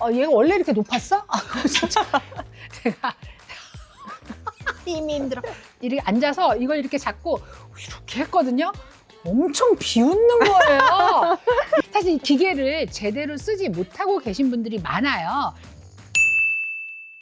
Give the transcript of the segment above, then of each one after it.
어, 얘가 원래 이렇게 높았어? 아, 그거 진짜 제가 힘이 힘들어. 이렇게 앉아서 이걸 이렇게 잡고 이렇게 했거든요. 엄청 비웃는 거예요. 사실 이 기계를 제대로 쓰지 못하고 계신 분들이 많아요.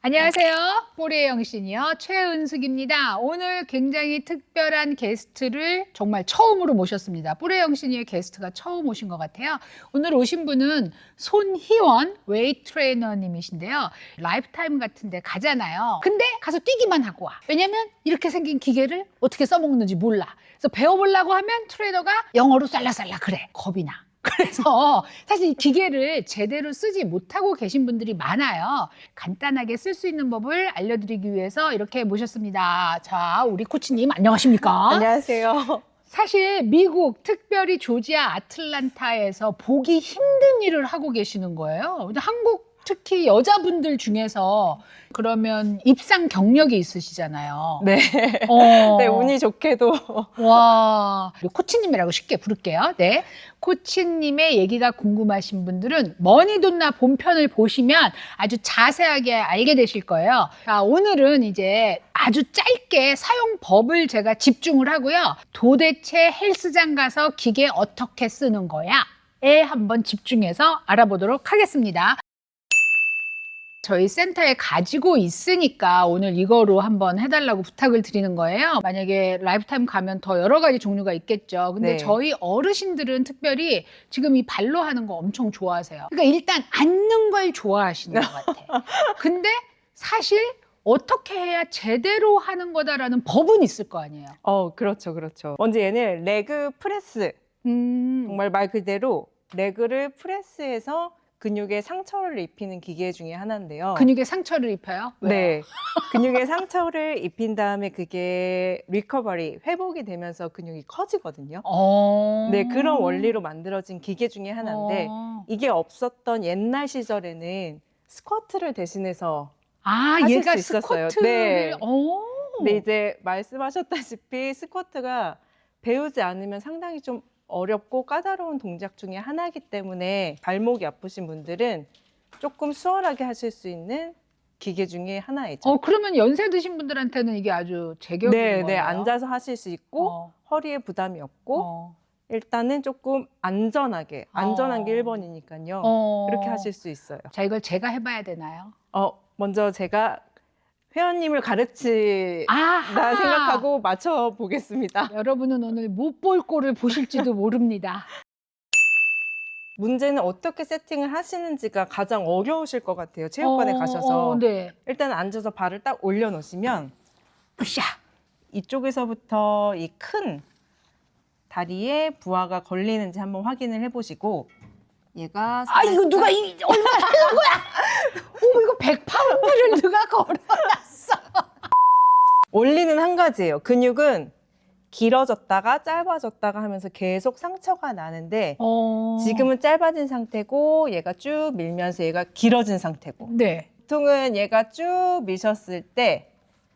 안녕하세요. 뽀리의 영신이요. 최은숙입니다. 오늘 굉장히 특별한 게스트를 정말 처음으로 모셨습니다. 뽀리의 영신이의 게스트가 처음 오신 것 같아요. 오늘 오신 분은 손희원 웨이트 트레이너님이신데요. 라이프타임 같은 데 가잖아요. 근데 가서 뛰기만 하고 와. 왜냐면 이렇게 생긴 기계를 어떻게 써먹는지 몰라. 그래서 배워보려고 하면 트레이너가 영어로 쌀라쌀라 그래. 겁이 나. 그래서 사실 이 기계를 제대로 쓰지 못하고 계신 분들이 많아요. 간단하게 쓸 수 있는 법을 알려드리기 위해서 이렇게 모셨습니다. 자, 우리 코치님 안녕하십니까? 안녕하세요. 사실 미국, 특별히 조지아 아틀란타에서 보기 힘든 일을 하고 계시는 거예요. 근데 한국 특히 여자분들 중에서 그러면 입상 경력이 있으시잖아요. 네. 어. 네, 운이 좋게도 와, 코치님이라고 쉽게 부를게요. 네. 코치님의 얘기가 궁금하신 분들은 머니돈나 본편을 보시면 아주 자세하게 알게 되실 거예요. 자, 오늘은 이제 아주 짧게 사용법을 제가 집중을 하고요. 도대체 헬스장 가서 기계 어떻게 쓰는 거야? 에 한번 집중해서 알아보도록 하겠습니다. 저희 센터에 가지고 있으니까 오늘 이거로 한번 해달라고 부탁을 드리는 거예요. 만약에 라이프타임 가면 더 여러 가지 종류가 있겠죠. 근데 네. 저희 어르신들은 특별히 지금 이 발로 하는 거 엄청 좋아하세요. 그러니까 일단 앉는 걸 좋아하시는 것 같아. 근데 사실 어떻게 해야 제대로 하는 거다라는 법은 있을 거 아니에요. 어, 그렇죠. 그렇죠. 먼저 얘는 레그 프레스. 음, 정말 말 그대로 레그를 프레스해서 근육에 상처를 입히는 기계 중에 하나인데요. 근육에 상처를 입혀요? 왜요? 네. 근육에 상처를 입힌 다음에 그게 리커버리, 회복이 되면서 근육이 커지거든요. 어. 네, 그런 원리로 만들어진 기계 중에 하나인데 어. 이게 없었던 옛날 시절에는 스쿼트를 대신해서 아, 하실 얘가 수 있었어요. 스쿼트를 네. 어. 근데 이제 말씀하셨다시피 스쿼트가 배우지 않으면 상당히 좀 어렵고 까다로운 동작 중에 하나이기 때문에 발목이 아프신 분들은 조금 수월하게 하실 수 있는 기계 중에 하나이죠. 어 그러면 연세 드신 분들한테는 이게 아주 제격인 네, 거예요. 네, 앉아서 하실 수 있고 어, 허리에 부담이 없고 어, 일단은 조금 안전하게 안전한 게 어. 1번이니까요. 어. 그렇게 하실 수 있어요. 자 이걸 제가 해봐야 되나요? 어, 먼저 제가 회원님을 가르치다 아 생각하고 맞춰 보겠습니다. 여러분은 오늘 못 볼 꼴을 보실지도 모릅니다. 문제는 어떻게 세팅을 하시는지가 가장 어려우실 것 같아요. 체육관에 어, 가셔서. 어, 네. 일단 앉아서 발을 딱 올려놓으시면 으쌰. 이쪽에서부터 이 큰 다리에 부하가 걸리는지 한번 확인을 해보시고 얘가 아 이거 누가 이 얼마나 하는 거야? 어머 이거 100파운드를 누가 걸어놨어? 원리는 한 가지예요. 근육은 길어졌다가 짧아졌다가 하면서 계속 상처가 나는데 어. 지금은 짧아진 상태고 얘가 쭉 밀면서 얘가 길어진 상태고 네. 보통은 얘가 쭉 미셨을 때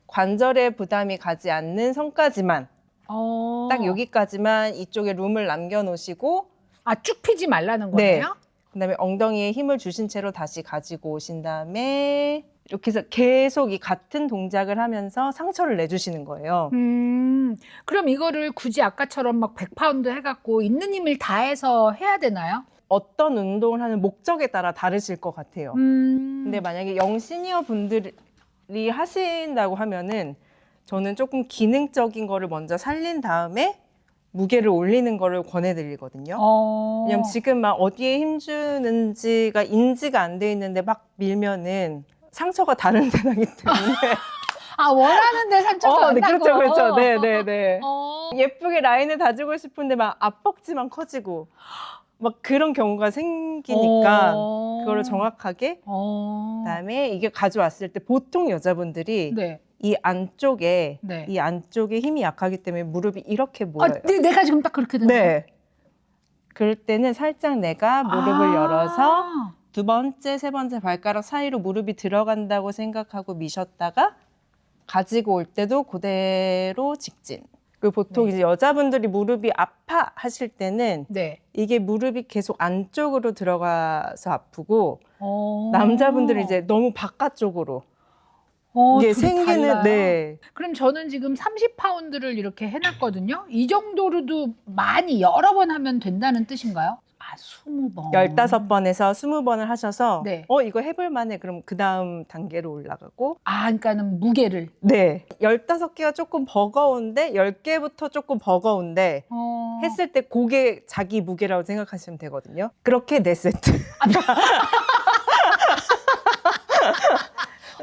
관절에 부담이 가지 않는 선까지만 어. 딱 여기까지만 이쪽에 룸을 남겨 놓으시고 아 쭉 피지 말라는 네. 거예요? 그다음에 엉덩이에 힘을 주신 채로 다시 가지고 오신 다음에 이렇게 해서 계속 이 같은 동작을 하면서 상처를 내주시는 거예요. 음, 그럼 이거를 굳이 아까처럼 막 100파운드 해갖고 있는 힘을 다해서 해야 되나요? 어떤 운동을 하는 목적에 따라 다르실 것 같아요. 음. 근데 만약에 영시니어 분들이 하신다고 하면은 저는 조금 기능적인 거를 먼저 살린 다음에 무게를 올리는 거를 권해드리거든요. 어. 왜냐면 지금 막 어디에 힘주는지가 인지가 안 돼 있는데 막 밀면은 상처가 다른 데 나기 때문에. 아, 원하는데 상처가 어, 안 네, 나고. 그렇죠, 그렇죠. 네, 네, 네. 어. 예쁘게 라인을 다지고 싶은데 막 앞벅지만 커지고 막 그런 경우가 생기니까 어. 그거를 정확하게 어. 그다음에 이게 가져왔을 때 보통 여자분들이 네. 이 안쪽에 네. 이 안쪽에 힘이 약하기 때문에 무릎이 이렇게 아, 모여요. 네, 내가 지금 딱 그렇게 되는 네. 그럴 때는 살짝 내가 무릎을 열어서 두 번째, 세 번째 발가락 사이로 무릎이 들어간다고 생각하고 미셨다가 가지고 올 때도 그대로 직진. 그 보통 네. 이제 여자분들이 무릎이 아파하실 때는 네. 이게 무릎이 계속 안쪽으로 들어가서 아프고 어. 남자분들은 이제 너무 바깥쪽으로 어, 이게 둘이 생기는 달라요? 네. 그럼 저는 지금 30파운드를 이렇게 해놨거든요. 이 정도로도 많이 여러 번 하면 된다는 뜻인가요? 아, 20번. 15번에서 20번을 하셔서 네. 어 이거 해볼 만해 그럼 그 다음 단계로 올라가고 아, 그러니까는 무게를. 네 15개가 조금 버거운데 10개부터 조금 버거운데 어. 했을 때 그게 자기 무게라고 생각하시면 되거든요 그렇게 네 세트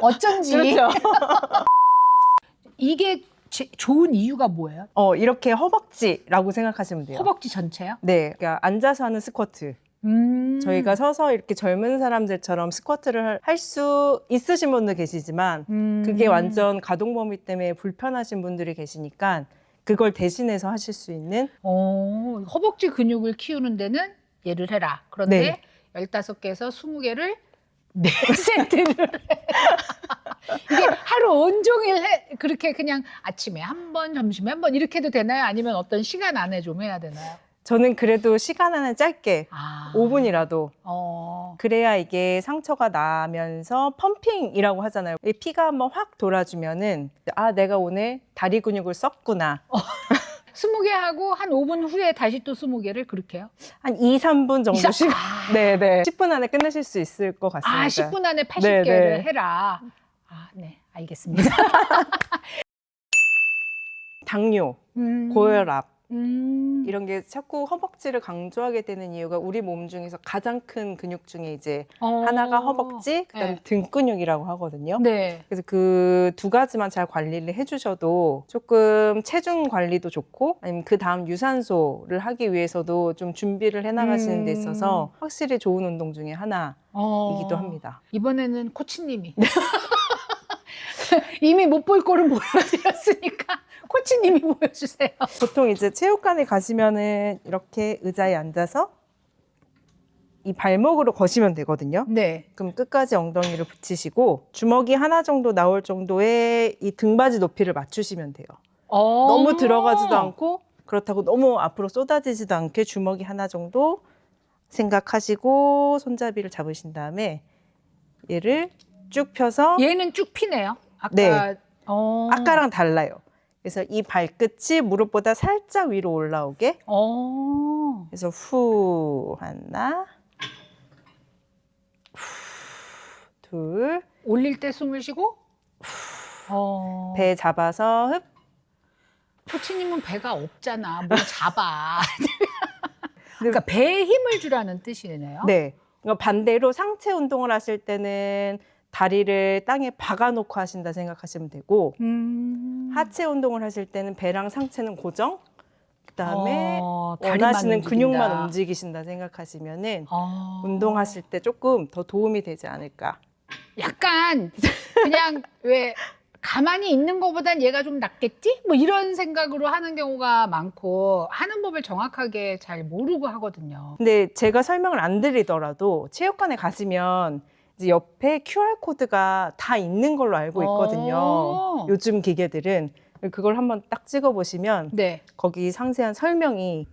어쩐지 그렇죠 이게 제- 좋은 이유가 뭐예요? 어 이렇게 허벅지라고 생각하시면 돼요 허벅지 전체요? 네 그러니까 앉아서 하는 스쿼트 음. 저희가 서서 이렇게 젊은 사람들처럼 스쿼트를 할 수 있으신 분도 계시지만 음. 그게 완전 가동 범위 때문에 불편하신 분들이 계시니까 그걸 대신해서 하실 수 있는 어, 허벅지 근육을 키우는 데는 얘를 해라. 그런데 네. 15개에서 20개를 네 세트를 해. 이게 하루 온종일 해, 그렇게 그냥 아침에 한 번, 점심에 한 번 이렇게 해도 되나요? 아니면 어떤 시간 안에 좀 해야 되나요? 저는 그래도 시간 하나 짧게 아. 5분이라도 어. 그래야 이게 상처가 나면서 펌핑이라고 하잖아요. 이 피가 한번 확 돌아주면은 아 내가 오늘 다리 근육을 썼구나. 20개 하고 한 5분 후에 다시 또 20개를 그렇게 해요? 한 2, 3분 정도 이상- 시간. 아. 네 네. 10분 안에 끝내실 수 있을 것 같습니다. 아, 10분 안에 80개를 네, 네. 해라. 아, 네. 알겠습니다. 당뇨, 음. 고혈압 음. 이런 게 자꾸 허벅지를 강조하게 되는 이유가 우리 몸 중에서 가장 큰 근육 중에 이제 어. 하나가 허벅지, 그다음에 네. 등 근육이라고 하거든요. 네. 그래서 그 두 가지만 잘 관리를 해주셔도 조금 체중 관리도 좋고 아니면 그 다음 유산소를 하기 위해서도 좀 준비를 해나가시는 데 음. 있어서 확실히 좋은 운동 중에 하나이기도 어. 합니다. 이번에는 코치님이 이미 못볼 거를 보여드렸으니까 코치님이 보여주세요. 보통 이제 체육관에 가시면은 이렇게 의자에 앉아서 이 발목으로 거시면 되거든요. 네. 그럼 끝까지 엉덩이를 붙이시고 주먹이 하나 정도 나올 정도의 이 등받이 높이를 맞추시면 돼요. 어. 너무 들어가지도 않고 그렇다고 너무 앞으로 쏟아지지도 않게 주먹이 하나 정도 생각하시고 손잡이를 잡으신 다음에 얘를 쭉 펴서 얘는 쭉 피네요. 아까 네. 어. 아까랑 달라요. 그래서 이 발끝이 무릎보다 살짝 위로 올라오게 어. 그래서 후 하나 후, 둘, 올릴 때 숨을 쉬고 어. 배 잡아서 흡. 코치님은 배가 없잖아. 뭘 잡아. 그러니까 배에 힘을 주라는 뜻이네요. 네. 그러니까 반대로 상체 운동을 하실 때는 다리를 땅에 박아놓고 하신다 생각하시면 되고 음. 하체 운동을 하실 때는 배랑 상체는 고정. 그다음에 어, 원하시는. 근육만 움직이신다 생각하시면은 어. 운동하실 때 조금 더 도움이 되지 않을까. 약간 그냥 왜 가만히 있는 것보단 얘가 좀 낫겠지? 뭐 이런 생각으로 하는 경우가 많고 하는 법을 정확하게 잘 모르고 하거든요. 근데 제가 설명을 안 드리더라도 체육관에 가시면 이제 옆에 QR 코드가 다 있는 걸로 알고 있거든요. 어. 요즘 기계들은 그걸 한번 딱 찍어 보시면 네, 거기 상세한 설명이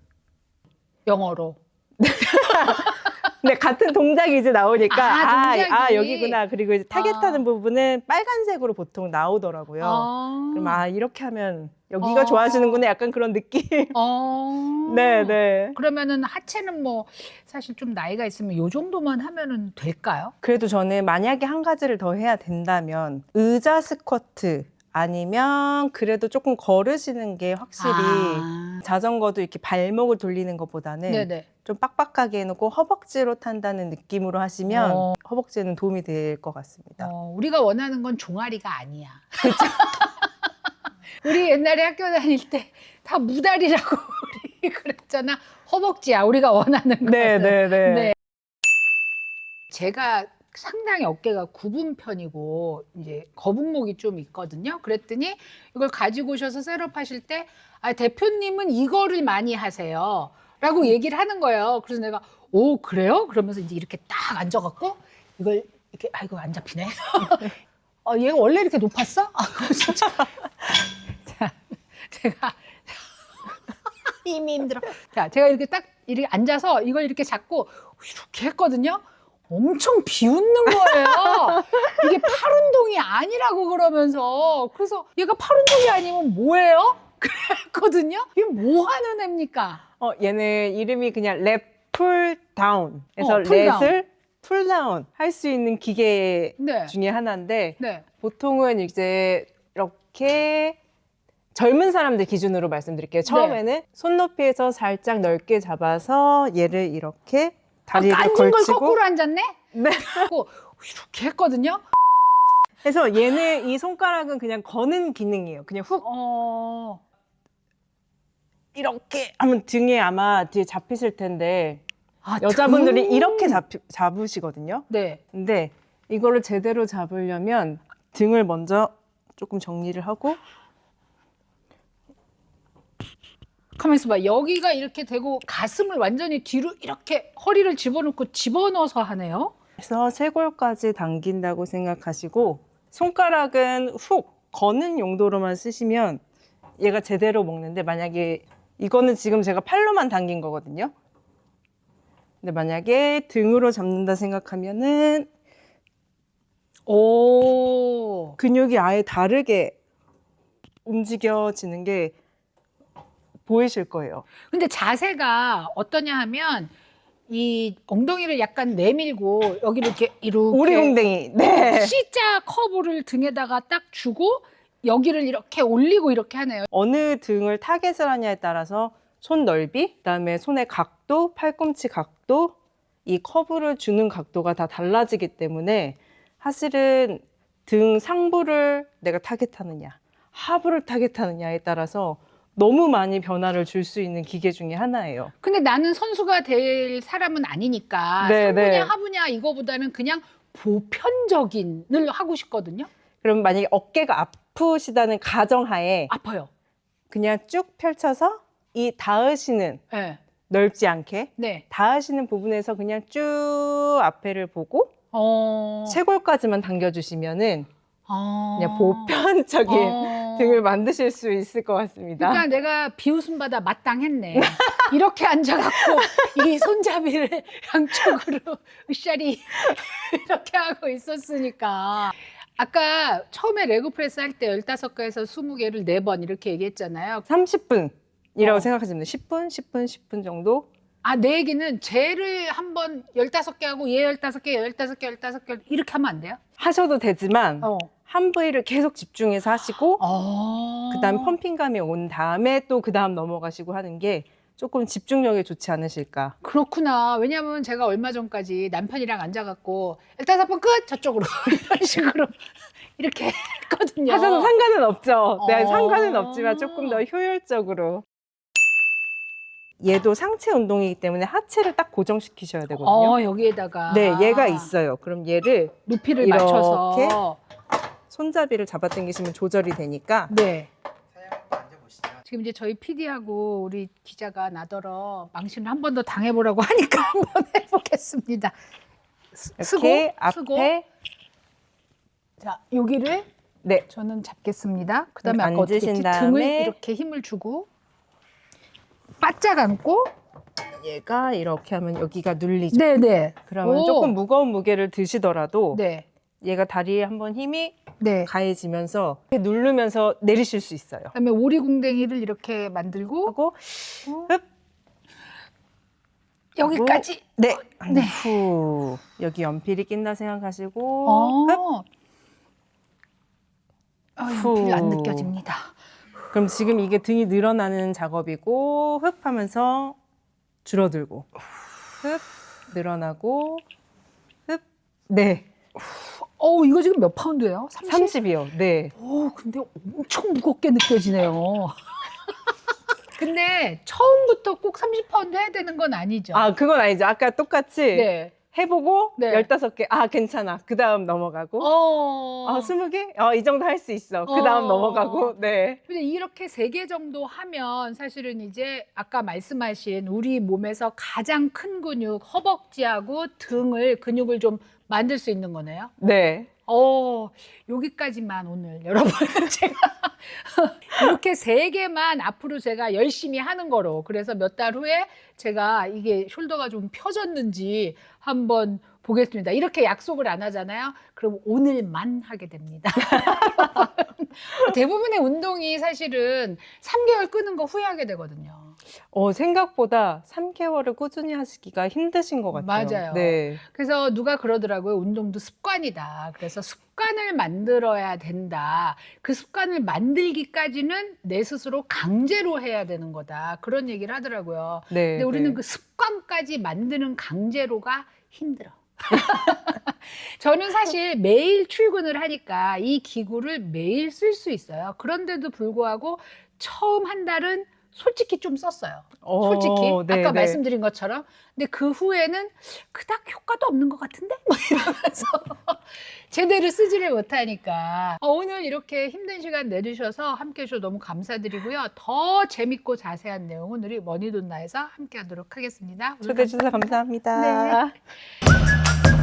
영어로. 근데 같은 동작이 이제 나오니까 아, 아, 동작이. 아, 여기구나. 그리고 이제 타겟하는 아. 부분은 빨간색으로 보통 나오더라고요. 아. 그럼 아 이렇게 하면 여기가 어. 좋아지는구나. 약간 그런 느낌. 어. 네, 네. 그러면은 하체는 뭐 사실 좀 나이가 있으면 요 정도만 하면은 될까요? 그래도 저는 만약에 한 가지를 더 해야 된다면 의자 스쿼트 아니면 그래도 조금 걸으시는 게 확실히 아. 자전거도 이렇게 발목을 돌리는 것보다는 네네. 좀 빡빡하게 해놓고 허벅지로 탄다는 느낌으로 하시면 어. 허벅지에는 도움이 될 것 같습니다. 어, 우리가 원하는 건 종아리가 아니야. 우리 옛날에 학교 다닐 때 다 무다리라고 우리 그랬잖아. 허벅지야. 우리가 원하는 거는. 네, 네, 네. 네. 제가 상당히 어깨가 굽은 편이고 이제 거북목이 좀 있거든요. 그랬더니 이걸 가지고 오셔서 셋업하실 때 아, 대표님은 이거를 많이 하세요. 라고 얘기를 하는 거예요. 그래서 내가 오 그래요? 그러면서 이제 이렇게 딱 앉아갖고 이걸 이렇게 아이고 안 잡히네. 어, 얘가 원래 이렇게 높았어? 아, 진짜. 자, 제가 힘이 힘들어. 자, 제가 이렇게 딱 이렇게 앉아서 이걸 이렇게 잡고 이렇게 했거든요. 엄청 비웃는 거예요. 이게 팔 운동이 아니라고 그러면서. 그래서 얘가 팔 운동이 아니면 뭐예요? 그랬거든요. 이게 뭐 하는 애입니까? 어, 얘는 이름이 그냥 랩풀 다운. 그래서 어, 풀다운. 렛을 풀다운 할 수 있는 기계 네. 중에 하나인데 네. 보통은 이제 이렇게 젊은 사람들 기준으로 말씀드릴게요. 네. 처음에는 손높이에서 살짝 넓게 잡아서 얘를 이렇게 다리를 앉은 걸 걸치고 거꾸로 앉았네? 네. 하고 이렇게 했거든요. 그래서 얘는 이 손가락은 그냥 거는 기능이에요. 그냥 훅 어, 이렇게 하면 등에 아마 뒤에 잡히실 텐데 아, 여자분들이 등. 이렇게 잡, 잡으시거든요. 네. 근데 이거를 제대로 잡으려면 등을 먼저 조금 정리를 하고 가만 있어봐. 여기가 이렇게 되고 가슴을 완전히 뒤로 이렇게 허리를 집어넣고 집어넣어서 하네요. 해서 쇄골까지 당긴다고 생각하시고 손가락은 훅 거는 용도로만 쓰시면 얘가 제대로 먹는데 만약에 이거는 지금 제가 팔로만 당긴 거거든요. 근데 만약에 등으로 잡는다 생각하면은 오. 근육이 아예 다르게 움직여지는 게 보이실 거예요. 근데 자세가 어떠냐 하면 이 엉덩이를 약간 내밀고 여기를 이렇게 이렇게 오리공댕이. 네. C자 커브를 등에다가 딱 주고 여기를 이렇게 올리고 이렇게 하네요. 어느 등을 타겟을 하냐에 따라서 손 넓이, 그다음에 손의 각도, 팔꿈치 각도, 이 커브를 주는 각도가 다 달라지기 때문에 사실은 등 상부를 내가 타겟하느냐, 하부를 타겟하느냐에 따라서 너무 많이 변화를 줄 수 있는 기계 중에 하나예요. 근데 나는 선수가 될 사람은 아니니까 네, 상부냐 네. 하부냐 이거보다는 그냥 보편적인을 하고 싶거든요. 그럼 만약에 어깨가 아프시다는 가정하에 아파요. 그냥 쭉 펼쳐서 이 닿으시는 네. 넓지 않게 네. 닿으시는 부분에서 그냥 쭉 앞에를 보고 어. 쇄골까지만 당겨주시면은 어. 그냥 보편적인 어. 등을 만드실 수 있을 것 같습니다. 그러니까 내가 비웃음 받아 마땅했네. 이렇게 앉아갖고 이 손잡이를 양쪽으로 으쌰리 이렇게 하고 있었으니까. 아까 처음에 레그 프레스 할 때 15개에서 20개를 4번 이렇게 얘기했잖아요. 30분이라고 어. 생각하시면 돼요. 10분, 10분, 10분 정도. 아, 내 얘기는 쟤를 한번 15개 하고 얘 15개, 15개, 15개 이렇게 하면 안 돼요? 하셔도 되지만 어. 한 부위를 계속 집중해서 하시고 어. 그다음 펌핑감이 온 다음에 또 그다음 넘어가시고 하는 게 조금 집중력이 좋지 않으실까. 그렇구나. 왜냐면 제가 얼마 전까지 남편이랑 앉아갖고 15번 끝! 저쪽으로 이런 식으로 이렇게 했거든요. 하셔도 상관은 없죠. 네, 어. 상관은 없지만 조금 더 효율적으로. 얘도 상체 운동이기 때문에 하체를 딱 고정시키셔야 되거든요. 어, 여기에다가. 네, 얘가 있어요. 그럼 얘를 높이를 이렇게? 맞춰서. 손잡이를 잡아당기시면 조절이 되니까 네. 지금 이제 저희 PD하고 우리 기자가 나더러 망신을 한 번 더 당해보라고 하니까 한번 해보겠습니다. 스- 쓰고, 이렇게 쓰고. 앞에 자, 여기를 네 저는 잡겠습니다. 그 다음에 이렇게 아까 어떻게 앉으신 했지? 다음에 등을 이렇게 힘을 주고 바짝 안고 얘가 이렇게 하면 여기가 눌리죠. 네 네 그러면 오. 조금 무거운 무게를 드시더라도 네. 얘가 다리에 한번 힘이 네. 가해지면서 이렇게 누르면서 내리실 수 있어요. 그다음에 오리궁뎅이를 이렇게 만들고 하고 여기까지. 네, 네. 후 여기 연필이 낀다 생각하시고 흡. 어. 아, 후. 연필 안 느껴집니다. 그럼 지금 이게 등이 늘어나는 작업이고 흡 하면서 줄어들고 흡 늘어나고 흡 네. 어, 이거 지금 몇 파운드예요? 30? 30이요. 네. 오, 근데 엄청 무겁게 느껴지네요. 근데 처음부터 꼭 30파운드 해야 되는 건 아니죠. 아, 그건 아니죠. 아까 똑같이 네. 해보고 네. 15개. 아, 괜찮아. 그 다음 넘어가고. 어. 아, 20개? 어, 이 정도 할 수 있어. 그 다음 어. 넘어가고. 네. 근데 이렇게 세 개 정도 하면 사실은 이제 아까 말씀하신 우리 몸에서 가장 큰 근육 허벅지하고 등을 근육을 좀 만들 수 있는 거네요. 네. 어, 여기까지만 오늘 여러분 제가 이렇게 세 개만 앞으로 제가 열심히 하는 거로 그래서 몇 달 후에 제가 이게 숄더가 좀 펴졌는지 한번 보겠습니다. 이렇게 약속을 안 하잖아요. 그럼 오늘만 하게 됩니다. 대부분의 운동이 사실은 3개월 끄는 거 후회하게 되거든요. 어, 생각보다 3개월을 꾸준히 하시기가 힘드신 것 같아요. 맞아요. 네. 그래서 누가 그러더라고요. 운동도 습관이다. 그래서 습관을 만들어야 된다. 그 습관을 만들기까지는 내 스스로 강제로 해야 되는 거다. 그런 얘기를 하더라고요. 네. 근데 우리는 네. 그 습관까지 만드는 강제로가 힘들어. 저는 사실 매일 출근을 하니까 이 기구를 매일 쓸 수 있어요. 그런데도 불구하고 처음 한 달은 솔직히 좀 썼어요. 어, 솔직히 네, 아까 네. 말씀드린 것처럼 근데 그 후에는 그닥 효과도 없는 것 같은데 뭐 이러면서 제대로 쓰지를 못하니까 어, 오늘 이렇게 힘든 시간 내주셔서 함께 해주셔서 너무 감사드리고요 더 재밌고 자세한 내용은 우리 머니돈나에서 함께 하도록 하겠습니다 오늘 초대해 주셔서 감사합니다. 네.